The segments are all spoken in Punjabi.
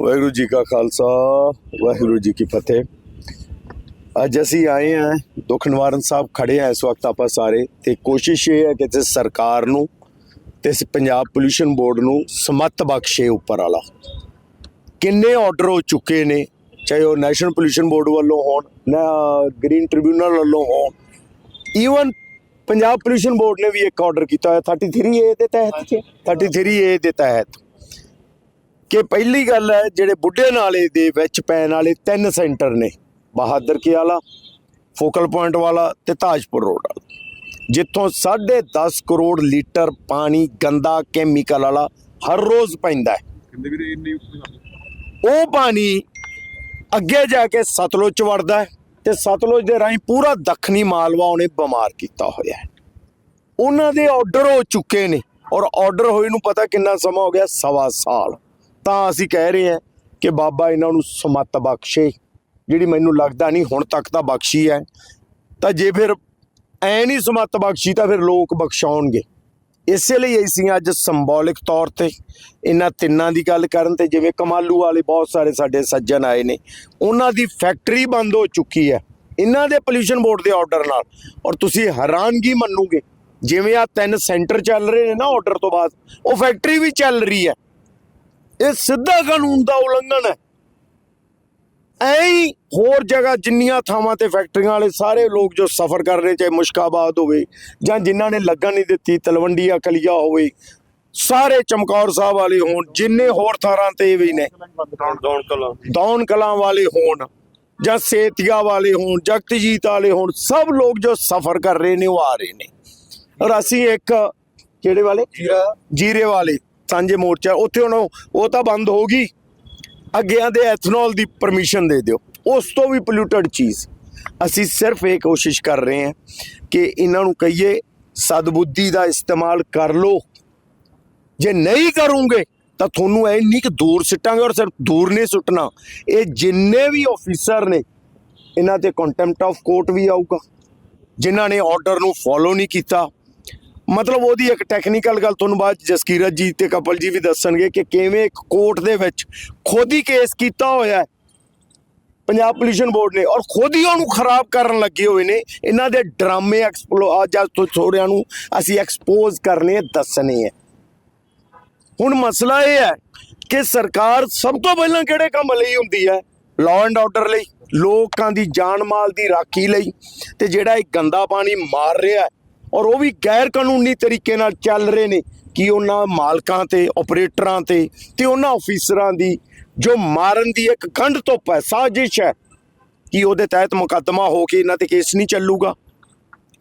ਵਾਹਿਗੁਰੂ ਜੀ ਕਾ ਖਾਲਸਾ, ਵਾਹਿਗੁਰੂ ਜੀ ਕੀ ਫਤਿਹ। ਅੱਜ ਅਸੀਂ ਆਏ ਹਾਂ ਦੁੱਖ ਨਿਵਾਰਨ ਸਾਹਿਬ ਖੜੇ ਆ ਇਸ ਵਕਤ ਆਪਾਂ ਸਾਰੇ ਤੇ ਕੋਸ਼ਿਸ਼ ਇਹ ਹੈ ਕਿ ਤੇ ਸਰਕਾਰ ਨੂੰ ਤੇ ਪੰਜਾਬ ਪੋਲੂਸ਼ਨ ਬੋਰਡ ਨੂੰ ਸਮੱਤ ਬਖਸ਼ੇ ਉੱਪਰ ਵਾਲਾ। ਕਿੰਨੇ ਆਰਡਰ ਹੋ ਚੁੱਕੇ ਨੇ, ਚਾਹੇ ਉਹ ਨੈਸ਼ਨਲ ਪੋਲੂਸ਼ਨ ਬੋਰਡ ਵੱਲੋਂ ਹੋਣ, ਨਾ ਗ੍ਰੀਨ ਟ੍ਰਿਬਿਊਨਲ ਵੱਲੋਂ ਹੋਣ। ਈਵਨ ਪੰਜਾਬ ਪੋਲੂਸ਼ਨ ਬੋਰਡ ਨੇ ਵੀ ਇੱਕ ਆਰਡਰ ਕੀਤਾ ਹੋਇਆ 33 ਏ ਦੇ ਤਹਿਤ 33 ਏ ਦੇ ਤਹਿਤ। ਕਿ ਪਹਿਲੀ ਗੱਲ ਹੈ ਜਿਹੜੇ ਬੁੱਢੇ ਨਾਲੇ ਦੇ ਵਿੱਚ ਪੈਣ ਵਾਲੇ ਤਿੰਨ ਸੈਂਟਰ ਨੇ ਬਹਾਦਰ ਕੀ ਵਾਲਾ ਫੋਕਲ ਪੁਆਇੰਟ ਵਾਲਾ ਤੇ ਤਾਜਪੁਰ ਰੋਡ ਵਾਲਾ। ਜਿੱਥੋਂ 10.5 ਕਰੋੜ ਲੀਟਰ ਪਾਣੀ ਗੰਦਾ ਕੈਮੀਕਲ ਵਾਲਾ ਹਰ ਰੋਜ਼ ਪੈਂਦਾ ਹੈ। ਕਹਿੰਦੇ ਵੀਰੇ ਇੰਨੀ ਉਹ ਪਾਣੀ ਅੱਗੇ ਜਾ ਕੇ ਸਤਲੁਜ ਚ ਵੜਦਾ ਹੈ ਤੇ ਸਤਲੁਜ ਦੇ ਰਾਹੀਂ ਪੂਰਾ ਦੱਖਣੀ ਮਾਲਵਾ ਉਹਨੇ ਬਿਮਾਰ ਕੀਤਾ ਹੋਇਆ ਹੈ। ਉਹਨਾਂ ਦੇ ਆਰਡਰ ਹੋ ਚੁੱਕੇ ਨੇ ਔਰ ਆਰਡਰ ਹੋਏ ਨੂੰ ਪਤਾ ਕਿੰਨਾ ਸਮਾਂ ਹੋ ਗਿਆ? ਸਵਾ ਸਾਲ। ਤਾਂ ਅਸੀਂ ਕਹਿ ਰਹੇ ਹਾਂ ਕਿ ਬਾਬਾ ਇਹਨਾਂ ਨੂੰ ਸਮੱਤ ਬਖਸ਼ੇ। ਜਿਹੜੀ ਮੈਨੂੰ ਲੱਗਦਾ ਨਹੀਂ, ਹੁਣ ਤੱਕ ਤਾਂ ਬਖਸ਼ੀ ਹੈ। ਤਾਂ ਜੇ ਫਿਰ ਐ ਨਹੀਂ ਸਮੱਤ ਬਖਸ਼ੀ, ਤਾਂ ਫਿਰ ਲੋਕ ਬਖਸ਼ਾਉਣਗੇ। ਇਸੇ ਲਈ ਅਸੀਂ ਅੱਜ ਸਿੰਬੋਲਿਕ ਤੌਰ ਤੇ ਇਹਨਾਂ ਤਿੰਨਾਂ ਦੀ ਗੱਲ ਕਰਨ ਤੇ, ਜਿਵੇਂ ਕਮਾਲੂ ਵਾਲੇ ਬਹੁਤ ਸਾਰੇ ਸਾਡੇ ਸੱਜਣ ਆਏ ਨੇ, ਉਹਨਾਂ ਦੀ ਫੈਕਟਰੀ ਬੰਦ ਹੋ ਚੁੱਕੀ ਹੈ। ਇਹਨਾਂ ਦੇ ਪੋਲੂਸ਼ਨ ਬੋਰਡ ਦੇ ਆਰਡਰ ਨਾਲ। ਔਰ ਤੁਸੀਂ ਹੈਰਾਨਗੀ ਮੰਨੋਗੇ, ਜਿਵੇਂ ਆ ਤਿੰਨ ਸੈਂਟਰ ਚੱਲ ਰਹੇ ਨੇ ਨਾ ਆਰਡਰ ਤੋਂ ਬਾਅਦ, ਉਹ ਫੈਕਟਰੀ ਵੀ ਚੱਲ ਰਹੀ ਹੈ। ਇਹ ਸਿੱਧਾ ਕਾਨੂੰਨ ਦਾ ਉਲੰਘਣ ਹੈ। ਐਂ ਹੋਰ ਜਗ੍ਹਾ ਜਿੰਨੀਆਂ ਥਾਵਾਂ ਤੇ ਫੈਕਟਰੀਆਂ ਵਾਲੇ ਸਾਰੇ ਲੋਕ ਜੋ ਸਫ਼ਰ ਕਰ ਰਹੇ ਚਾਹੇ ਮੁਸ਼ਕਾਬਾਦ ਹੋਵੇ ਜਾਂ ਜਿਨ੍ਹਾਂ ਨੇ ਲੱਗਣ ਨਹੀਂ ਦਿੱਤੀ ਤਲਵੰਡੀਆ ਕਲੀਆ ਹੋਵੇ ਸਾਰੇ ਚਮਕੌਰ ਸਾਹਿਬ ਵਾਲੇ ਹੋਣ ਜਿੰਨੇ ਹੋਰ ਥਾਰਾਂ ਤੇ ਵੀ ਨੇ। ਦੌਣ ਦੌਨ ਕਲਾਂ। ਵਾਲੇ ਹੋਣ ਜਾਂ ਸੇਤੀਆ ਵਾਲੇ ਹੋਣ ਜਗਤਜੀਤ ਵਾਲੇ ਹੋਣ ਸਭ ਲੋਕ ਜੋ ਸਫ਼ਰ ਕਰ ਰਹੇ ਨੇ ਉਹ ਆ ਰਹੇ ਨੇ। ਔਰ ਅਸੀਂ ਇੱਕ ਕਿਹੜੇ ਵਾਲੇ? ਜੀਰੇ ਵਾਲੇ। ਸਾਂਝੇ ਮੋਰਚਾ, ਉੱਥੇ ਹੁਣ ਉਹ ਤਾਂ ਬੰਦ ਹੋ ਗਈ ਅੱਗਿਆਂ ਦੇ ਐਥਨੋਲ ਦੀ ਪਰਮਿਸ਼ਨ ਦੇ ਦਿਓ। ਉਸ ਤੋਂ ਵੀ ਪੋਲਿਊਟਡ ਚੀਜ਼। ਅਸੀਂ ਸਿਰਫ ਇਹ ਕੋਸ਼ਿਸ਼ ਕਰ ਰਹੇ ਹਾਂ ਕਿ ਇਹਨਾਂ ਨੂੰ ਕਹੀਏ, ਸਦਬੁੱਧੀ ਦਾ ਇਸਤੇਮਾਲ ਕਰ ਲਓ। ਜੇ ਨਹੀਂ ਕਰੋਗੇ, ਤਾਂ ਤੁਹਾਨੂੰ ਇੰਨੀ ਕਿ ਦੂਰ ਸਿੱਟਾਂਗੇ ਔਰ ਸਿਰਫ ਦੂਰ ਨਹੀਂ ਸੁੱਟਣਾ। ਇਹ ਜਿੰਨੇ ਵੀ ਆਫੀਸਰ ਨੇ, ਇਹਨਾਂ ਤੇ ਕੰਟੈਂਪਟ ਆਫ ਕੋਰਟ ਵੀ ਆਊਗਾ। ਜਿਨ੍ਹਾਂ ਨੇ ਆਰਡਰ ਨੂੰ ਫੋਲੋ ਨਹੀਂ ਕੀਤਾ। ਮਤਲਬ ਉਹਦੀ ਇੱਕ ਟੈਕਨੀਕਲ ਗੱਲ ਤੁਹਾਨੂੰ ਬਾਅਦ ਜਸਕੀਰਤ ਜੀ ਤੇ ਕਪਲ ਜੀ ਵੀ ਦੱਸਣਗੇ ਕਿ ਕਿਵੇਂ ਇੱਕ ਕੋਰਟ ਦੇ ਵਿੱਚ ਖੁਦ ਹੀ ਕੇਸ ਕੀਤਾ ਹੋਇਆ ਹੈ। ਪੰਜਾਬ ਪੋਲਿਊਸ਼ਨ ਬੋਰਡ ਨੇ ਔਰ ਖੁਦ ਹੀ ਉਹਨੂੰ ਖਰਾਬ ਕਰਨ ਲੱਗੇ ਹੋਏ ਨੇ। ਇਹਨਾਂ ਦੇ ਡਰਾਮੇ ਐਕਸਪਲੋ ਅੱਜ ਤੋਂ ਥੋੜਿਆਂ ਨੂੰ ਅਸੀਂ ਐਕਸਪੋਜ਼ ਕਰਨੇ ਦੱਸਣੇ ਹੈ ਹੁਣ ਮਸਲਾ ਇਹ ਹੈ ਕਿ ਸਰਕਾਰ ਸਭ ਤੋਂ ਪਹਿਲਾਂ ਕਿਹੜੇ ਕੰਮ ਲਈ ਹੁੰਦੀ ਹੈ? ਲਾਅ ਐਂਡ ਆਰਡਰ ਲਈ, ਲੋਕਾਂ ਦੀ ਜਾਨ ਮਾਲ ਦੀ ਰਾਖੀ ਲਈ ਤੇ ਜਿਹੜਾ ਇਹ ਗੰਦਾ ਪਾਣੀ ਮਾਰ ਰਿਹਾ ਹੈ ਔਰ ਉਹ ਵੀ ਗੈਰ ਕਾਨੂੰਨੀ ਤਰੀਕੇ ਨਾਲ ਚੱਲ ਰਹੇ ਨੇ ਕਿ ਉਹਨਾਂ ਮਾਲਕਾਂ ਤੇ, ਆਪਰੇਟਰਾਂ ਤੇ ਤੇ ਉਹਨਾਂ ਅਫੀਸਰਾਂ ਦੀ ਜੋ ਮਾਰਨ ਦੀ ਇੱਕ ਖੰਡ ਧੁੱਪ ਹੈ, ਸਾਜ਼ਿਸ਼ ਹੈ ਕਿ ਉਹਦੇ ਤਹਿਤ ਮੁਕੱਦਮਾ ਹੋ ਕੇ ਇਹਨਾਂ ਤੇ ਕੇਸ ਨਹੀਂ ਚੱਲੂਗਾ।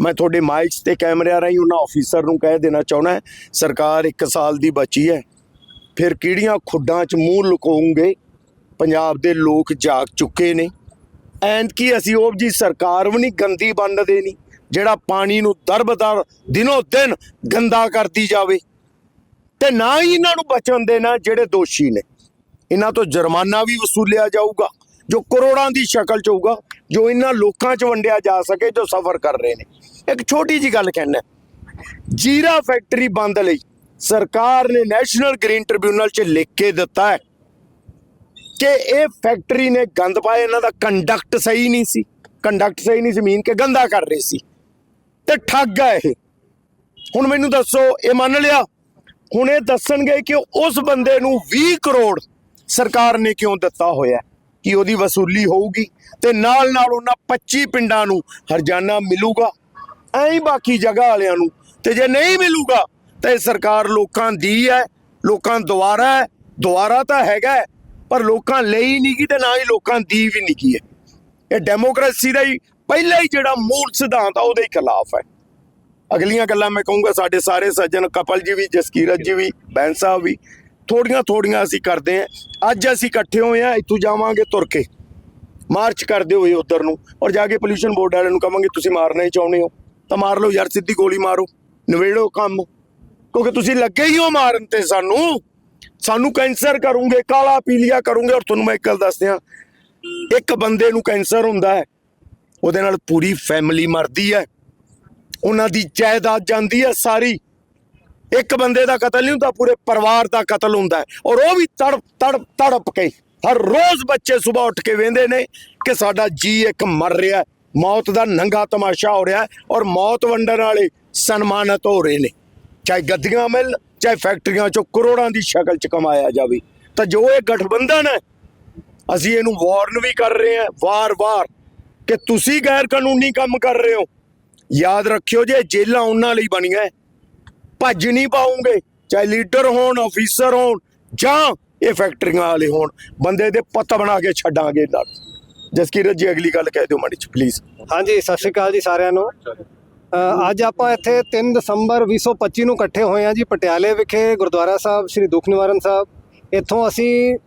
ਮੈਂ ਤੁਹਾਡੇ ਮਾਈਕਸ ਤੇ ਕੈਮਰਿਆਂ ਰਾਹੀਂ ਉਹਨਾਂ ਅਫੀਸਰ ਨੂੰ ਕਹਿ ਦੇਣਾ ਚਾਹੁੰਦਾ ਸਰਕਾਰ 1 ਸਾਲ ਦੀ ਬਚੀ ਹੈ। ਫਿਰ ਕਿਹੜੀਆਂ ਖੁੱਡਾਂ 'ਚ ਮੂੰਹ ਲੁਕਾਉਂਗੇ? ਪੰਜਾਬ ਦੇ ਲੋਕ ਜਾਗ ਚੁੱਕੇ ਨੇ। ਐਂਡ ਕੀ ਅਸੀਂ ਉਹ ਜੀ ਸਰਕਾਰ ਵੀ ਨਹੀਂ, ਗੰਦੀ ਬੰਨ ਦੇਣੀ ਜਿਹੜਾ ਪਾਣੀ ਨੂੰ ਦਰਬਦਰ ਦਿਨੋ ਦਿਨ ਗੰਦਾ ਕਰਦੀ ਜਾਵੇ। ਤੇ ਨਾ ਹੀ ਇਹਨਾਂ ਨੂੰ ਬਚਣ ਦੇਣਾ ਜਿਹੜੇ ਦੋਸ਼ੀ ਨੇ। ਇਹਨਾਂ ਤੋਂ ਜੁਰਮਾਨਾ ਵੀ ਵਸੂਲਿਆ ਜਾਊਗਾ, ਜੋ ਕਰੋੜਾਂ ਦੀ ਸ਼ਕਲ ਚ ਹੋਊਗਾ, ਜੋ ਇਹਨਾਂ ਲੋਕਾਂ ਚ ਵੰਡਿਆ ਜਾ ਸਕੇ, ਜੋ ਸਫਰ ਕਰ ਰਹੇ ਨੇ। ਇੱਕ ਛੋਟੀ ਜੀ ਗੱਲ ਕਹਿਣਾ ਜੀਰਾ ਫੈਕਟਰੀ ਬੰਦ ਲਈ ਸਰਕਾਰ ਨੇ ਨੈਸ਼ਨਲ ਗ੍ਰੀਨ ਟ੍ਰਿਬਿਊਨਲ ਚ ਲਿਖ ਕੇ ਦਿੱਤਾ ਹੈ ਕਿ ਇਹ ਫੈਕਟਰੀ ਨੇ ਗੰਦ ਪਾਇਆ, ਇਹਨਾਂ ਦਾ ਕੰਡਕਟ ਸਹੀ ਨਹੀਂ ਸੀ। ਕੰਡਕਟ ਸਹੀ ਨਹੀਂ ਜ਼ਮੀਨ ਮੀਨ ਕਿ ਗੰਦਾ ਕਰ ਰਹੇ ਸੀ। ਤੇ ਠੱਗ ਹੈ ਇਹ। ਹੁਣ ਮੈਨੂੰ ਦੱਸੋ ਇਹ ਮੰਨ ਲਿਆ? ਹੁਣ ਇਹ ਦੱਸਣਗੇ ਕਿ ਉਸ ਬੰਦੇ ਨੂੰ 20 ਕਰੋੜ ਸਰਕਾਰ ਨੇ ਕਿਉਂ ਦਿੱਤਾ ਹੋਇਆ? ਕਿ ਉਹਦੀ ਵਸੂਲੀ ਹੋਊਗੀ ਤੇ ਨਾਲ ਨਾਲ ਉਹਨਾਂ 25 ਪਿੰਡਾਂ ਨੂੰ ਹਰਜਾਨਾ ਮਿਲੂਗਾ ਐਂ ਹੀ ਬਾਕੀ ਜਗ੍ਹਾ ਵਾਲਿਆਂ ਨੂੰ। ਤੇ ਜੇ ਨਹੀਂ ਮਿਲੂਗਾ ਤਾਂ ਇਹ ਸਰਕਾਰ ਲੋਕਾਂ ਦੀ ਹੈ ਲੋਕਾਂ ਦੁਆਰਾ ਹੈ ਦੁਆਰਾ ਤਾਂ ਹੈਗਾ ਹੈ, ਪਰ ਲੋਕਾਂ ਲਈ ਨਹੀਂ ਗੀ ਤੇ ਨਾ ਹੀ ਲੋਕਾਂ ਦੀ ਵੀ ਨਹੀਂ ਗੀ ਹੈ। ਇਹ ਡੈਮੋਕ੍ਰੇਸੀ ਦਾ ਹੀ ਪਹਿਲਾ ਹੀ ਜਿਹੜਾ ਮੂਲ ਸਿਧਾਂਤ ਆ, ਉਹਦੇ ਹੀ ਖਿਲਾਫ ਹੈ। ਅਗਲੀਆਂ ਗੱਲਾਂ ਮੈਂ ਕਹੂੰਗਾ, ਸਾਡੇ ਸਾਰੇ ਸੱਜਣ, ਕਪਲ ਜੀ ਵੀ, ਜਸਕੀਰਤ ਜੀ ਵੀ ਬੈਂਸ ਸਾਹਿਬ ਵੀ ਥੋੜੀਆਂ ਥੋੜੀਆਂ ਅਸੀਂ ਕਰਦੇ ਆਂ ਅੱਜ ਅਸੀਂ ਇਕੱਠੇ ਹੋਏ ਆ ਇੱਥੋਂ ਜਾਵਾਂਗੇ ਤੁਰ ਕੇ। ਮਾਰਚ ਕਰਦੇ ਹੋਏ ਉਧਰ ਨੂੰ, ਔਰ ਜਾ ਕੇ ਪੋਲੂਸ਼ਨ ਬੋਰਡ ਵਾਲਿਆਂ ਨੂੰ ਕਹਾਂਗੇ ਤੁਸੀਂ ਮਾਰਨਾ ਹੀ ਚਾਹੁੰਦੇ ਹੋ। ਤਾਂ ਮਾਰ ਲਓ ਯਾਰ, ਸਿੱਧੀ ਗੋਲੀ ਮਾਰੋ। ਨਵੇੜੋ ਕੰਮ। ਕਿਉਂਕਿ ਤੁਸੀਂ ਲੱਗੇ ਹੀ ਹੋ ਮਾਰਨ ਤੇ ਸਾਨੂੰ। ਸਾਨੂੰ ਕੈਂਸਰ ਕਰੋਗੇ, ਕਾਲਾ ਪੀਲੀਆ ਕਰੋਗੇ, ਔਰ ਤੁਹਾਨੂੰ ਮੈਂ ਇੱਕ ਗੱਲ ਦੱਸਦਿਆਂ, ਇੱਕ ਬੰਦੇ ਨੂੰ ਕੈਂਸਰ ਹੁੰਦਾ ਹੈ। ਉਹਦੇ ਨਾਲ ਪੂਰੀ ਫੈਮਿਲੀ ਮਰਦੀ ਹੈ। ਉਹਨਾਂ ਦੀ ਜਾਇਦਾਦ ਜਾਂਦੀ ਹੈ ਸਾਰੀ। ਇੱਕ ਬੰਦੇ ਦਾ ਕਤਲ ਨਹੀਂ ਹੁੰਦਾ, ਪੂਰੇ ਪਰਿਵਾਰ ਦਾ ਕਤਲ ਹੁੰਦਾ ਹੈ। ਔਰ ਉਹ ਵੀ ਤੜਪ ਤੜਪ ਤੜਪ ਕੇ ਹਰ ਰੋਜ਼ ਬੱਚੇ ਸਵੇਰ ਉੱਠ ਕੇ ਵੇਂਦੇ ਨੇ ਕਿ ਸਾਡਾ ਜੀ ਇੱਕ ਮਰ ਰਿਹਾ ਮੌਤ ਦਾ ਨੰਗਾ ਤਮਾਸ਼ਾ ਹੋ ਰਿਹਾ ਔਰ ਮੌਤ ਵੰਡਣ ਵਾਲੇ ਸਨਮਾਨਿਤ ਹੋ ਰਹੇ ਨੇ। ਚਾਹੇ ਗੱਦੀਆਂ ਮਿਲ, ਚਾਹੇ ਫੈਕਟਰੀਆਂ ਚੋਂ ਕਰੋੜਾਂ ਦੀ ਸ਼ਕਲ ਚ ਕਮਾਇਆ ਜਾਵੇ। ਤਾਂ ਜੋ ਇਹ ਗਠਬੰਧਨ ਹੈ, ਅਸੀਂ ਇਹਨੂੰ ਵਾਰਨ ਵੀ ਕਰ ਰਹੇ ਹਾਂ ਵਾਰ-ਵਾਰ। ਕਿ ਤੁਸੀਂ ਗੈਰ ਕਾਨੂੰਨੀ ਕੰਮ ਕਰ ਰਹੇ ਹੋ। ਯਾਦ ਰੱਖਿਓ ਜੇ ਜੇਲਾਂ ਉਹਨਾਂ ਲਈ ਬਣੀਆਂ, ਭੱਜ ਨਹੀਂ ਪਾਉਂਗੇ, ਚਾਹੇ ਲੀਡਰ ਹੋਣ, ਅਫੀਸਰ ਹੋਣ, ਜਾਂ ਇਹ ਫੈਕਟਰੀਆਂ ਵਾਲੇ ਹੋਣ। ਬੰਦੇ ਦੇ ਪੁੱਤ ਬਣਾ ਕੇ ਛੱਡਾਂਗੇ ਨਾਲ ਜਸਕੀਰਤ ਜੀ, ਅਗਲੀ ਗੱਲ ਕਹਿ ਦਿਓ ਮਾੜੀ ਚ ਪਲੀਜ਼ ਹਾਂਜੀ, ਸਤਿ ਸ਼੍ਰੀ ਅਕਾਲ ਜੀ ਸਾਰਿਆਂ ਨੂੰ। ਅੱਜ ਆਪਾਂ ਇੱਥੇ 3 ਦਸੰਬਰ 2025 ਨੂੰ ਇਕੱਠੇ ਹੋਏ ਹਾਂ ਜੀ, ਪਟਿਆਲੇ ਵਿਖੇ, ਗੁਰਦੁਆਰਾ ਸਾਹਿਬ, ਸ੍ਰੀ ਦੁੱਖ ਨਿਵਾਰਨ ਸਾਹਿਬ। ਇੱਥੋਂ ਅਸੀਂ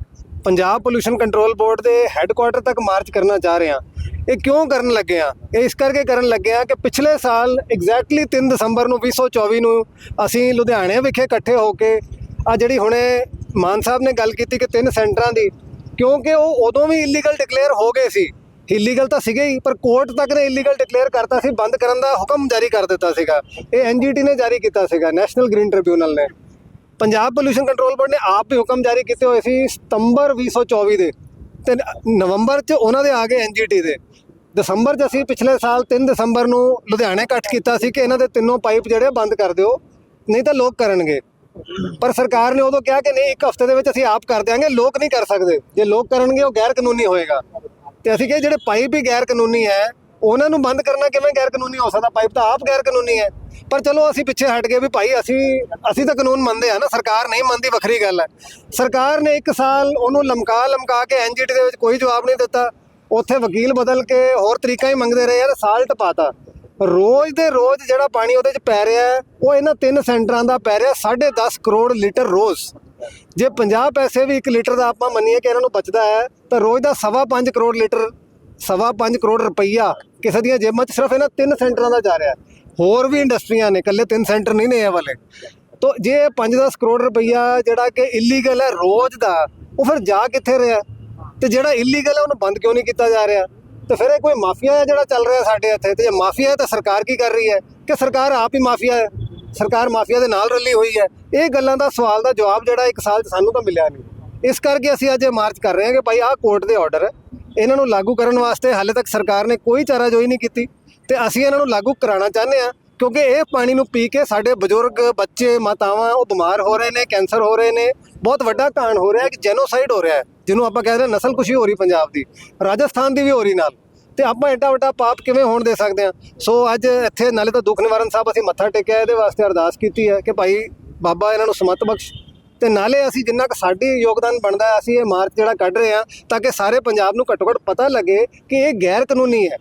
ਪੰਜਾਬ ਪੋਲੂਸ਼ਨ ਕੰਟਰੋਲ ਬੋਰਡ ਦੇ ਹੈੱਡਕੁਆਟਰ ਤੱਕ ਮਾਰਚ ਕਰਨਾ ਚਾਹ ਰਹੇ ਹਾਂ। ਇਹ ਕਿਉਂ ਕਰਨ ਲੱਗੇ ਆ? ਇਹ ਇਸ ਕਰਕੇ ਕਰਨ ਲੱਗੇ ਆ ਕਿ ਪਿਛਲੇ ਸਾਲ ਐਗਜ਼ੈਕਟਲੀ 3 ਦਸੰਬਰ ਨੂੰ 2024 ਨੂੰ ਅਸੀਂ ਲੁਧਿਆਣੇ ਵਿਖੇ ਇਕੱਠੇ ਹੋ ਕੇ ਆ ਜਿਹੜੀ ਹੁਣੇ ਮਾਨ ਸਾਹਿਬ ਨੇ ਗੱਲ ਕੀਤੀ ਕਿ ਤਿੰਨ ਸੈਂਟਰਾਂ ਦੀ, ਕਿਉਂਕਿ ਉਹ ਉਦੋਂ ਵੀ ਇਲੀਗਲ ਡਿਕਲੇਅਰ ਹੋ ਗਏ ਸੀ। ਇਲੀਗਲ ਤਾਂ ਸੀਗੇ ਹੀ, ਪਰ ਕੋਰਟ ਤੱਕ ਨੇ ਇਲੀਗਲ ਡਿਕਲੇਅਰ ਕਰਤਾ ਸੀ, ਬੰਦ ਕਰਨ ਦਾ ਹੁਕਮ ਜਾਰੀ ਕਰ ਦਿੱਤਾ ਸੀਗਾ। ਇਹ ਐਨਜੀਟੀ ਨੇ ਜਾਰੀ ਕੀਤਾ ਸੀਗਾ ਨੈਸ਼ਨਲ ਗ੍ਰੀਨ ਟ੍ਰਿਬਿਊਨਲ ਨੇ। ਪੰਜਾਬ ਪੋਲੂਸ਼ਨ ਕੰਟਰੋਲ ਬੋਰਡ ਨੇ ਆਪ ਵੀ ਹੁਕਮ ਜਾਰੀ ਕੀਤੇ ਹੋਏ ਸੀ ਸਤੰਬਰ 2024 ਦੇ। ਤੇ ਨਵੰਬਰ 'ਚ ਉਹਨਾਂ ਦੇ ਆ ਗਏ ਐਨਜੀਟੀ ਦੇ। ਦਸੰਬਰ 'ਚ ਅਸੀਂ ਪਿਛਲੇ ਸਾਲ 3 ਦਸੰਬਰ ਨੂੰ ਲੁਧਿਆਣੇ ਇਕੱਠ ਕੀਤਾ ਸੀ ਕਿ ਇਹਨਾਂ ਦੇ ਤਿੰਨੋਂ ਪਾਈਪ ਜਿਹੜੇ ਬੰਦ ਕਰ ਦਿਓ, ਨਹੀਂ ਤਾਂ ਲੋਕ ਕਰਨਗੇ। ਪਰ ਸਰਕਾਰ ਨੇ ਉਦੋਂ ਕਿਹਾ ਕਿ ਨਹੀਂ, ਇੱਕ ਹਫ਼ਤੇ ਦੇ ਵਿੱਚ ਅਸੀਂ ਆਪ ਕਰ ਦਿਆਂਗੇ, ਲੋਕ ਨਹੀਂ ਕਰ ਸਕਦੇ। ਜੇ ਲੋਕ ਕਰਨਗੇ, ਉਹ ਗੈਰ ਕਾਨੂੰਨੀ ਹੋਏਗਾ। ਤੇ ਅਸੀਂ ਕਿਹਾ, ਜਿਹੜੇ ਪਾਈਪ ਹੀ ਗੈਰ ਕਾਨੂੰਨੀ ਹੈ, ਉਹਨਾਂ ਨੂੰ ਬੰਦ ਕਰਨਾ ਕਿਵੇਂ ਗੈਰ ਕਾਨੂੰਨੀ ਹੋ ਸਕਦਾ? ਪਾਈਪ ਤਾਂ ਆਪ ਗੈਰ ਕਾਨੂੰਨੀ ਹੈ। ਪਰ ਚਲੋ ਅਸੀਂ ਪਿੱਛੇ ਹਟ ਗਏ ਵੀ ਭਾਈ ਅਸੀਂ ਅਸੀਂ ਤਾਂ ਕਾਨੂੰਨ ਮੰਨਦੇ ਆ ਨਾ, ਸਰਕਾਰ ਨਹੀਂ ਮੰਨਦੀ, ਵੱਖਰੀ ਗੱਲ ਹੈ। ਸਰਕਾਰ ਨੇ ਇੱਕ ਸਾਲ ਉਹਨੂੰ ਲਮਕਾ ਲਮਕਾ ਕੇ ਐਨਜੀਟੀ ਦੇ ਵਿੱਚ ਕੋਈ ਜਵਾਬ ਨਹੀਂ ਦਿੱਤਾ। ਉੱਥੇ ਵਕੀਲ ਬਦਲ ਕੇ ਹੋਰ ਤਰੀਕਾ ਹੀ ਮੰਗਦੇ ਰਹੇ ਯਾਰ ਸਾਲ ਟਪਾਤਾ। ਰੋਜ਼ ਦੇ ਰੋਜ਼ ਜਿਹੜਾ ਪਾਣੀ ਉਹਦੇ ਚ ਪੈ ਰਿਹਾ ਉਹ ਇਹਨਾਂ ਤਿੰਨ ਸੈਂਟਰਾਂ ਦਾ ਪੈ ਰਿਹਾ 10.5 ਕਰੋੜ ਲੀਟਰ ਰੋਜ਼। ਜੇ 50 ਪੈਸੇ ਵੀ 1 ਲੀਟਰ ਦਾ ਆਪਾਂ ਮੰਨੀਏ ਕਿ ਇਹਨਾਂ ਨੂੰ ਬਚਦਾ ਹੈ, ਤਾਂ ਰੋਜ਼ ਦਾ ਸਵਾ ਪੰਜ ਕਰੋੜ ਲੀਟਰ, ਸਵਾ ਪੰਜ ਕਰੋੜ ਰੁਪਈਆ ਕਿਸੇ ਦੀਆਂ ਜੇਬਾਂ 'ਚ ਸਿਰਫ ਇਹਨਾਂ ਤਿੰਨ ਸੈਂਟਰਾਂ ਦਾ ਜਾ ਰਿਹਾ ਹੋਰ ਵੀ ਇੰਡਸਟਰੀਆਂ ਨੇ, ਇਕੱਲੇ ਤਿੰਨ ਸੈਂਟਰ ਨਹੀਂ ਨੇ ਇਹ ਵਾਲੇ। ਤੋ ਜੇ 5-10 ਕਰੋੜ ਰੁਪਈਆ ਜਿਹੜਾ ਕਿ ਇਲੀਗਲ ਹੈ, ਰੋਜ਼ ਦਾ, ਉਹ ਫਿਰ ਜਾ ਕਿੱਥੇ ਰਿਹਾ? ਤੇ ਜਿਹੜਾ ਇਲੀਗਲ ਹੈ, ਉਹਨੂੰ ਬੰਦ ਕਿਉਂ ਨਹੀਂ ਕੀਤਾ ਜਾ ਰਿਹਾ? ਤੇ ਫਿਰ ਇਹ ਕੋਈ ਮਾਫੀਆ ਹੈ ਜਿਹੜਾ ਚੱਲ ਰਿਹਾ ਸਾਡੇ ਇੱਥੇ? ਤੇ ਜੇ ਮਾਫੀਆ ਹੈ, ਤਾਂ ਸਰਕਾਰ ਕੀ ਕਰ ਰਹੀ ਹੈ? ਕਿ ਸਰਕਾਰ ਆਪ ਹੀ ਮਾਫੀਆ ਹੈ? ਸਰਕਾਰ ਮਾਫੀਆ ਦੇ ਨਾਲ ਰਲੀ ਹੋਈ ਹੈ। ਇਹ ਗੱਲਾਂ ਦਾ ਸਵਾਲ ਦਾ ਜਵਾਬ ਜਿਹੜਾ ਇੱਕ ਸਾਲ 'ਚ ਸਾਨੂੰ ਤਾਂ ਮਿਲਿਆ ਨਹੀਂ। ਇਸ ਕਰਕੇ ਅਸੀਂ ਅੱਜ ਇਹ ਮਾਰਚ ਕਰ ਰਹੇ ਹਾਂ ਕਿ ਭਾਈ ਆਹ ਕੋਰਟ ਦੇ ਆਰਡਰ ਹੈ। ਇਹਨਾਂ ਨੂੰ ਲਾਗੂ ਕਰਨ ਵਾਸਤੇ ਹਾਲੇ ਤੱਕ ਸਰਕਾਰ ਨੇ ਕੋਈ ਚਾਰਾਜੋਈ ਨਹੀਂ ਕੀਤੀ। ਤੇ ਅਸੀਂ ਇਹਨਾਂ ਨੂੰ ਲਾਗੂ ਕਰਾਉਣਾ ਚਾਹੁੰਦੇ ਹਾਂ, ਕਿਉਂਕਿ ਇਹ ਪਾਣੀ ਨੂੰ ਪੀ ਕੇ ਸਾਡੇ ਬਜ਼ੁਰਗ, ਬੱਚੇ, ਮਾਤਾਵਾਂ ਉਹ ਬਿਮਾਰ ਹੋ ਰਹੇ ਨੇ, ਕੈਂਸਰ ਹੋ ਰਹੇ ਨੇ, ਬਹੁਤ ਵੱਡਾ ਕਾਂਡ ਹੋ ਰਿਹਾ ਹੈ ਕਿ ਜੈਨੋਸਾਈਡ ਹੋ ਰਿਹਾ ਹੈ, ਜਿਹਨੂੰ ਆਪਾਂ ਕਹਿੰਦੇ ਹਾਂ ਨਸਲਕੁਸ਼ੀ ਹੋ ਰਹੀ ਪੰਜਾਬ ਦੀ, ਰਾਜਸਥਾਨ ਦੀ ਵੀ ਹੋ ਰਹੀ ਨਾਲ। ਤੇ ਆਪਾਂ ਐਡਾ ਵੱਡਾ ਪਾਪ ਕਿਵੇਂ ਹੋਣ ਦੇ ਸਕਦੇ ਹਾਂ? ਸੋ ਅੱਜ ਇੱਥੇ ਨਾਲੇ ਤਾਂ ਦੁੱਖ ਨਿਵਾਰਨ ਸਾਹਿਬ ਅਸੀਂ ਮੱਥਾ ਟੇਕਿਆ, ਇਹਦੇ ਵਾਸਤੇ ਅਰਦਾਸ ਕੀਤੀ ਹੈ ਕਿ ਭਾਈ ਬਾਬਾ ਇਹਨਾਂ ਨੂੰ ਸਮਤ ਬਖਸ਼। ਤੇ ਨਾਲੇ ਅਸੀਂ ਜਿੰਨਾ ਕੁ ਸਾਡੀ ਯੋਗਦਾਨ ਬਣਦਾ ਅਸੀਂ ਇਹ ਮਾਰਚ ਜਿਹੜਾ ਕੱਢ ਰਹੇ ਹਾਂ, ਤਾਂ ਕਿ ਸਾਰੇ ਪੰਜਾਬ ਨੂੰ ਘੱਟੋ ਘੱਟ ਪਤਾ ਲੱਗੇ ਕਿ ਇਹ ਗੈਰ ਕਾਨੂੰਨੀ ਹੈ।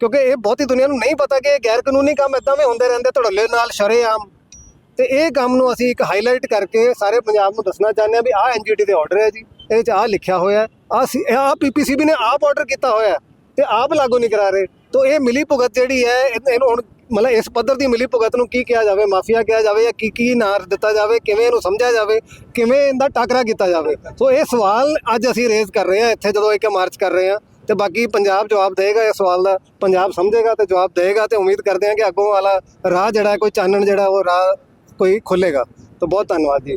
ਕਿਉਂਕਿ ਇਹ ਬਹੁਤੀ ਦੁਨੀਆ ਨੂੰ ਨਹੀਂ ਪਤਾ ਕਿ ਇਹ ਗੈਰ ਕਾਨੂੰਨੀ ਕੰਮ ਇਦਾਂ ਵੀ ਹੁੰਦੇ ਰਹਿੰਦੇ, ਧੜੱਲੇ ਨਾਲ ਸ਼ਰੇਆਮ। ਤੇ ਇਹ ਕੰਮ ਨੂੰ ਅਸੀਂ ਇੱਕ ਹਾਈਲਾਈਟ ਕਰਕੇ ਸਾਰੇ ਪੰਜਾਬ ਨੂੰ ਦੱਸਣਾ ਚਾਹੁੰਦੇ ਹਾਂ ਵੀ ਆਹ ਐਨਜੀਟੀ ਦੇ ਆਰਡਰ ਹੈ ਜੀ, ਇਹ ਚ ਆਹ ਲਿਖਿਆ ਹੋਇਆ ਹੈ। ਆਹ ਆਹ ਪੀਪੀਸੀਬੀ ਨੇ ਆਪ ਆਰਡਰ ਕੀਤਾ ਹੋਇਆ ਹੈ ਤੇ ਆਪ ਲਾਗੂ ਨਹੀਂ ਕਰਾ ਰਹੇ। ਤੋਂ ਇਹ ਮਿਲੀ ਭੁਗਤ ਜਿਹੜੀ ਹੈ ਇਹਨੂੰ ਹੁਣ ਮਤਲਬ ਇਸ ਪੱਧਰ ਦੀ ਮਿਲੀ ਭੁਗਤ ਨੂੰ ਕੀ ਕਿਹਾ ਜਾਵੇ, ਮਾਫੀਆ ਕਿਹਾ ਜਾਵੇ ਜਾਂ ਕੀ ਕੀ ਨਾਰ ਦਿੱਤਾ ਜਾਵੇ, ਕਿਵੇਂ ਇਹਨੂੰ ਸਮਝਿਆ ਜਾਵੇ, ਕਿਵੇਂ ਇਹਦਾ ਟਾਕਰਾ ਕੀਤਾ ਜਾਵੇ। ਸੋ ਇਹ ਸਵਾਲ ਅੱਜ ਅਸੀਂ ਰੇਜ਼ ਕਰ ਰਹੇ ਹਾਂ, ਇੱਥੇ ਜਦੋਂ ਇੱਕ ਮਾਰਚ ਕਰ ਰਹੇ ਹਾਂ। ਤੇ ਬਾਕੀ ਪੰਜਾਬ ਜਵਾਬ ਦੇਗਾ ਇਸ ਸਵਾਲ ਦਾ, ਪੰਜਾਬ ਸਮਝੇਗਾ ਤੇ ਜਵਾਬ ਦੇਗਾ ਤੇ ਉਮੀਦ ਕਰਦੇ ਹਾਂ ਕਿ ਅੱਗੋਂ ਵਾਲਾ ਰਾਹ ਜਿਹੜਾ ਕੋਈ ਚਾਨਣ ਜਿਹੜਾ, ਉਹ ਰਾਹ ਕੋਈ ਖੁੱਲੇਗਾ ਤਾਂ ਬਹੁਤ ਧੰਨਵਾਦ ਜੀ।